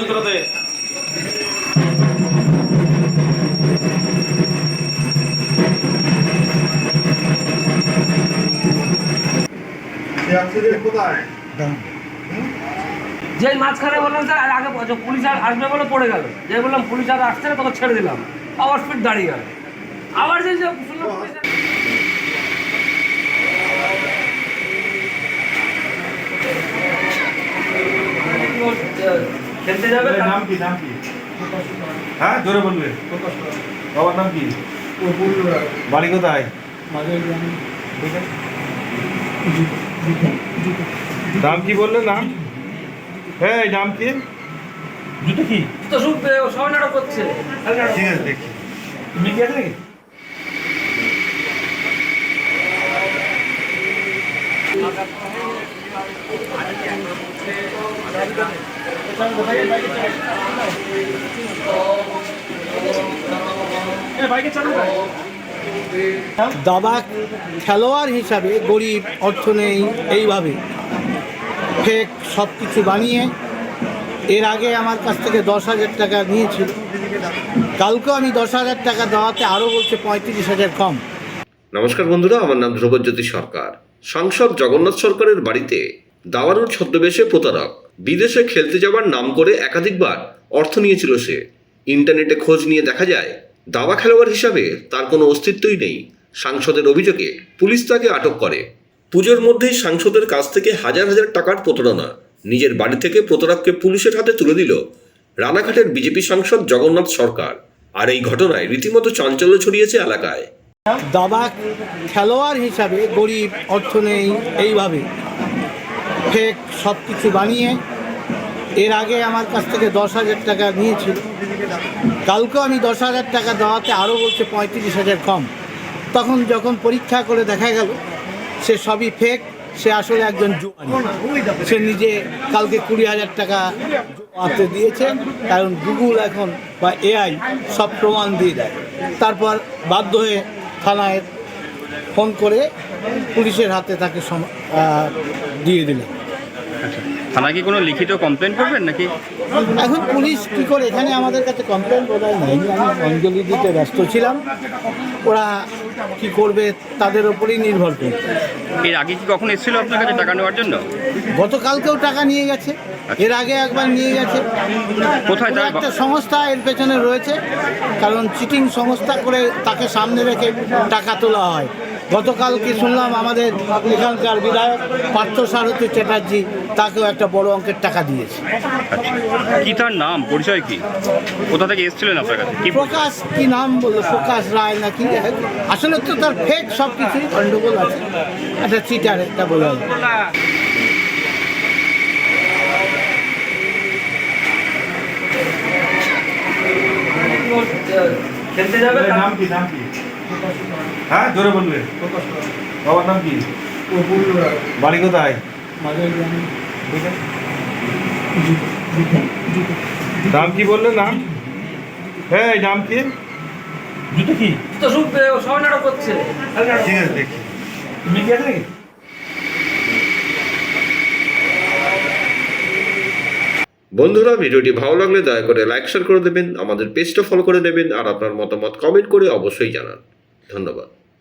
জুতোটাতে যে মাঝখানে বললাম স্যার আর আগে পুলিশ আর আসবে বলে পড়ে গেল। যে বললাম পুলিশ আর আসছে না তোকে ছেড়ে দিলাম। আবার স্পিড দাঁড়িয়ে গেল। আবার যে শুনলাম খেলতে যাবে নাম কি নাম কি? হ্যাঁ জোরে বলবে। বাবার নাম কি? বাড়ি কোথায়? নাম কি বললে নাম? হ্যাঁ এই নাম কি? জুতো কি? তো শুভ সবাই নাটক করছে। ঠিক আছে দেখি। তুমি কি আছে নাকি? দাবা খেলোয়াড় হিসাবে গরিব অর্থ নেই এইভাবে। ফেক সব কিছু বানিয়ে এর আগে আমার কাছ থেকে দশ হাজার টাকা নিয়েছিল। কালকেও আমি দশ হাজার টাকা দেওয়াতে আরও বলছে পঁয়ত্রিশ হাজার কম। নমস্কার বন্ধুরা আমার নাম ধ্রুবজ্যোতি সরকার। সাংসদ জগন্নাথ সরকারের বাড়িতে দাওয়ারুর ছদ্মবেশে প্রতারক। বিদেশে খেলতে যাওয়ার নাম করে একাধিকবার অর্থ নিয়েছিল সে। ইন্টারনেটে খোঁজ নিয়ে দেখা যায়, দাবা খেলোয়াড় হিসাবে তার কোনো অস্তিত্বই নেই। সাংসদের অভিযোগে পুলিশ তাকে আটক করে। পুজোর মধ্যেই সাংসদের কাছ থেকে হাজার হাজার টাকার প্রতারণা। নিজের বাড়ি থেকে প্রতারককে পুলিশের হাতে তুলে দিল রানাঘাটের বিজেপি সাংসদ জগন্নাথ সরকার। আর এই ঘটনায় রীতিমতো চাঞ্চল্য ছড়িয়েছে এলাকায়। দাবা খেলোয়াড় হিসাবে গরিব, অর্থ নেই, এইভাবে। ফেক সব কিছু বানিয়ে এর আগে আমার কাছ থেকে দশ হাজার টাকা নিয়েছিল। কালকেও আমি দশ হাজার টাকা দেওয়াতে আরও বলছে পঁয়ত্রিশ হাজার কম। তখন যখন পরীক্ষা করে দেখা গেল, সে সবই ফেক সে আসলে একজন জুয়ারি সে নিজে কালকে কুড়ি হাজার টাকা জুয়াতে দিয়েছে, কারণ গুগল এখন বা এআই সব প্রমাণ দিয়ে দেয়। তারপর বাধ্য হয়ে থানায় ফোন করে পুলিশের হাতে তাকে সম- দিয়ে দিলেন থানায় কি কোনো লিখিত কমপ্লেন করবেন নাকি? এখন পুলিশ কি করে? এখানে আমাদের কাছে কমপ্লেন বোধহয় নেয়নি আমি অঞ্জলি দিতে ব্যস্ত ছিলাম। ওরা কি করবে তাদের ওপরেই নির্ভর করবে এর আগে কি কখন এসেছিল আপনার কাছে টাকা নেওয়ার জন্য? গতকালকেও টাকা নিয়ে গেছে। এর আগে একবার নিয়ে গেছে। কোথায় একটা সংস্থা এর পেছনে রয়েছে। কারণ চিটিং সংস্থা করে তাকে সামনে রেখে টাকা তোলা হয়। গতকালকে শুনলাম আমাদের এখানকার বিধায়ক পার্থ সারথী চ্যাটার্জি তাকেও একটা বড় অঙ্কের টাকা দিয়েছে। কি তার নাম? পরিচয় কি? কোথা থেকে এসেছিলেন আপনার কাছে? কি প্রকাশ কি নাম বলল? প্রকাশ রায় নাকি? আসলে তো তার ফেক সব কিছুই গন্ডগোল আছে। একটা চিটার একটা বলে খেলতে যাবে নাম কি? নাম কি? হ্যাঁ জোরে বলবে। বাবার নাম কি? বাড়ি কোথায়? নাম কি বললে নাম? হ্যাঁ নাম কি? জুতো কি? তো শুভ সবাই নাটক করছে। ঠিক আছে দেখি। তুমি কি আছে? বন্ধুরা ভিডিওটি ভালো লাগলে দয়া করে লাইক শেয়ার করে দেবেন আমাদের পেজটা ফলো করে নেবেন আর আপনার মতামত কমেন্ট করে অবশ্যই জানান। ধন্যবাদ।